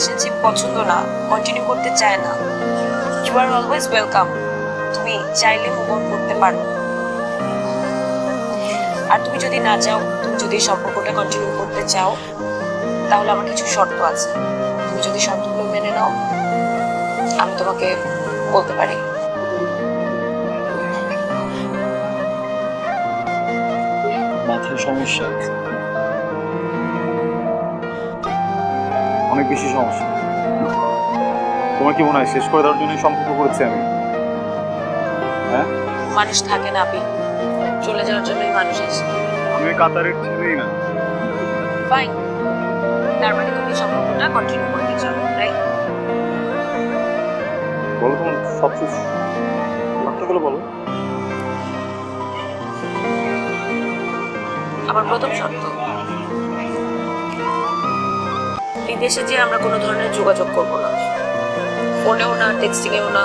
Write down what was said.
Relationship পছন্দ না continue করতে চায় না। ইউ আর অলওয়েজ ওয়েলকাম তুমি চাইলে মুভ অন করতে পারো। আর তুমি যদি না চাও, তুমি যদি সম্পর্কটা কন্টিনিউ করতে চাও, তাহলে আমার কিছু শর্ত আছে। তুমি যদি শর্তগুলো মেনে নাও, আমি তোমাকে বলতে পারি। মাথায় সমস্যা অনেক বেশি সমস্যা। তোমার কি মনে হয় শেষ করে দেওয়ার জন্য সম্পর্ক করেছি আমি? হ্যাঁ? মানুষ থাকে না আপনি চলে যাওয়ার জন্যই মানুষ আছে। আমি কাতারের ছেলেই না। ফাইন তার মানে তুমি সম্পর্কটা কন্টিনিউ করতে চাও রাইট বলো তোমার সব শেষ সত্যগুলো বলো। আমার প্রথম শর্ত। বিদেশে যে আমরা কোনো ধরনের যোগাযোগ করব না। ফোনেও না টেক্সটিংয়েও না।